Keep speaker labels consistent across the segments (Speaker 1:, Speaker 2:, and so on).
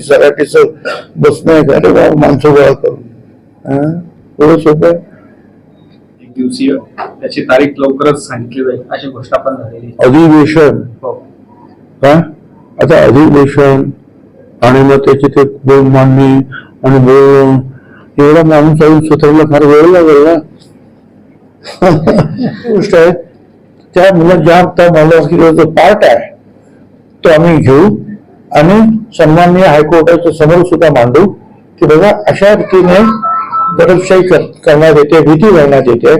Speaker 1: कोणी सराटीच बसणं रे बाबा माणसं गोळा करून. हा? एवढं सोपं?
Speaker 2: एक दिवसीय त्याची तारीख लवकरच सांगितली जाईल अशी घोषणा पण झालेली.
Speaker 1: अधिवेशन.
Speaker 2: हो.
Speaker 1: का आता अधिवेशन आणि मग त्याची ते बोल मांडणी आणि बोल एवढा माणूस येऊन स्वतःला फार वेळ लागेल ना? गोष्ट आहे त्या मुला ज्या त्या मला पार्ट आहे तो आम्ही घेऊ. आणि सन्माननीय हायकोर्टाच्या समोर सुद्धा मांडू की बघा अशा रीतीने दडपशाही करण्यात येते भीती घालण्यात येते.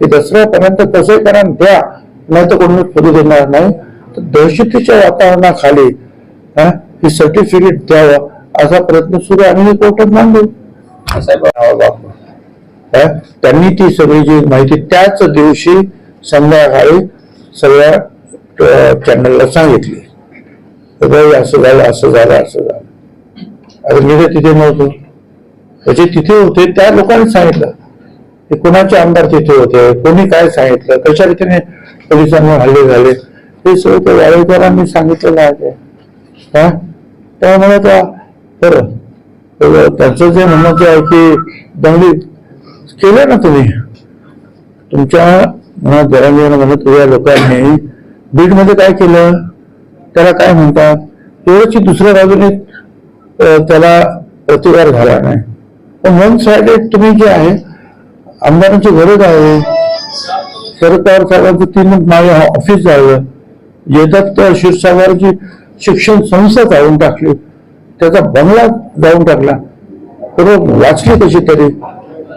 Speaker 1: की दसऱ्यापर्यंत कसं करा द्या नाही तर कोणी पुढे देणार नाही. तर दहशतीच्या वातावरणाखाली हा, ही सर्टिफिकेट द्यावं असा प्रयत्न सुरू आणि आम्ही कोर्टात मांडू. त्यांनी ती सगळी जी माहिती त्याच दिवशी संध्याकाळी सगळ्या चॅनलला सांगितली. असं झालं असं झालं असं झालं. अरे मी तर तिथे नव्हतो. त्याचे तिथे होते त्या लोकांनी सांगितलं. की कोणाचे आमदार तिथे होते? कोणी काय सांगितलं? कशा रीतीने पोलिसांवर हल्ले झाले? हे सगळं त्या वाळेकरांनी सांगितलेलं आहे. ते. हा? त्यामुळे का बरं. त्यांचं जे म्हणणं जे आहे की दंगली केलं ना तुम्ही? तुमच्या मनात जरांगीनं म्हणत तुझ्या लोकांनी बीडमध्ये काय केलं? त्याला काय म्हणतात? एवढंच की दुसऱ्या बाजूने त्याला प्रतिकार झाला नाही. पण वन साइडेड तुम्ही जे आहे आमदारांची गरज आहे. शरद पवार साहेबांचं तीन माझे ऑफिस झालं. येतात त्या क्षीरसागरची शिक्षण संस्था जाऊन टाकली. त्याचा बंगला जाऊन टाकला. तर वाचली कशी तरी.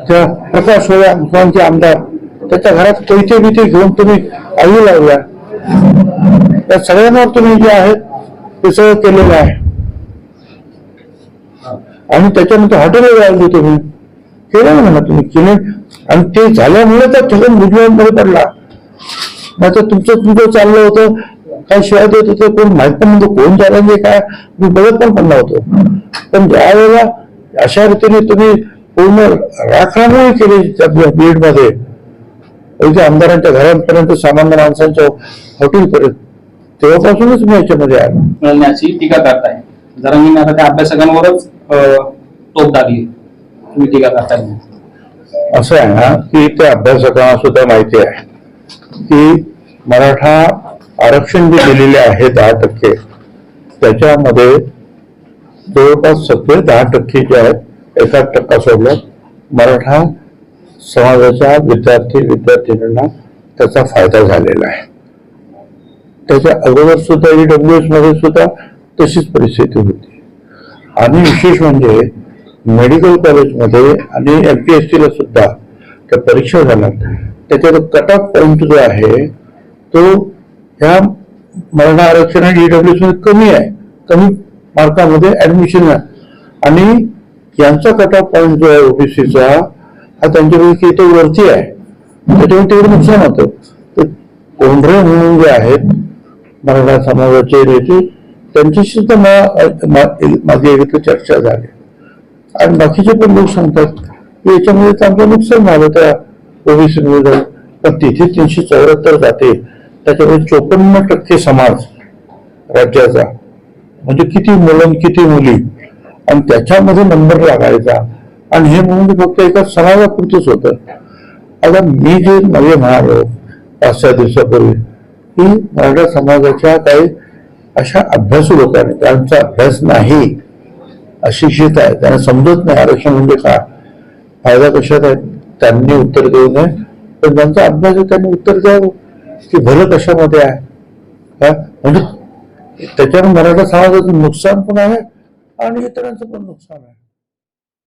Speaker 1: त्या प्रकाश होया मुख्यमंत्री आमदार. त्याच्या घरात कैते बिते घेऊन तुम्ही आई लावल्या. त्या सगळ्यांवर तुम्ही जे आहे ते सगळं केलेलं आहे. आणि त्याच्यानंतर हॉटेल लावली तुम्ही. केलं ना म्हणा तुम्ही केले. आणि ते झाल्यामुळे तर ठिकाण मुजवांमध्ये पडला. नाही तर तुमचं तुमचं चाललं होतं. काय शिवाय देत होतं कोण माहीत पण नव्हतं कोण झालं काय. मी बघत पण पडला होतो. पण ज्या वेळेला अशा रीतीने तुम्ही पूर्ण राखणामोळी केली त्या बीडमध्ये अगदी आमदारांच्या घरांपर्यंत सामान्य माणसांच्या हॉटेलपर्यंत तेव्हापासूनच मी याच्यामध्ये आलो.
Speaker 2: मिळण्याची टीका करताय. जरांगीने आता त्या अभ्यासकांवरच टोप टाकली तुम्ही टीका करताय
Speaker 1: असं आहे ना की त्या अभ्यासकांना सुद्धा माहिती आहे की मराठा आरक्षण जे दिलेले आहे दहा टक्के त्याच्यामध्ये जवळपास सगळे दहा टक्के जे आहेत एका टक्का सोडलं मराठा समाजाच्या विद्यार्थी विद्यार्थिनींना त्याचा फायदा झालेला आहे. त्याच्या अगोदर सुद्धा ई एसमध्ये सुद्धा तशीच परिस्थिती होती. आणि विशेष म्हणजे मेडिकल कॉलेजमध्ये आणि एम पी एस ला सुद्धा त्या परीक्षा झाल्या त्याच्यात कट ऑफ पॉईंट जो आहे तो ह्या मराठा आरक्षण आणि डब्ल्यू मध्ये कमी आहे. कमी मार्कामध्ये ऍडमिशन आहे. आणि यांचा कट ऑफ पॉईंट जो आहे ओबीसीचा हा त्यांच्यापैकी तो वरती आहे. म्हणजे त्याच्यामुळे तेवढं नुकसान होतं. तर कोंढरे म्हणून जे आहेत मराठा समाजाचे नेते त्यांच्याशी सुद्धा मा- माझी एकत्र चर्चा झाली. आणि बाकीचे पण लोक सांगतात की याच्यामुळे तर आमचं नुकसान झालं. त्या ओबीसी पण तिथे तीनशे चौऱ्याहत्तर जाते. त्याच्यामध्ये चोपन्न टक्के समाज राज्याचा. म्हणजे किती मुलं किती मुली. आणि त्याच्यामध्ये नंबर लागायचा. आणि हे म्हणजे फक्त एका समाजापुरतच होतं. आता मी जे नवे म्हणालो पाच सहा दिवसापूर्वी की मराठा समाजाच्या काही अशा अभ्यासू लोकांनी त्यांचा अभ्यास नाही अशिक्षित आहे त्यांना समजत नाही आरक्षण म्हणजे काय? फायदा कशात आहे? त्यांनी उत्तर देऊ नये. पण ज्यांचा अभ्यास आहे त्यांनी उत्तर द्यावं की भलं कशामध्ये आहे? का म्हणजे त्याच्यामुळे मराठा समाजाचं नुकसान पण आहे आणि इतरांचं पण नुकसान आहे.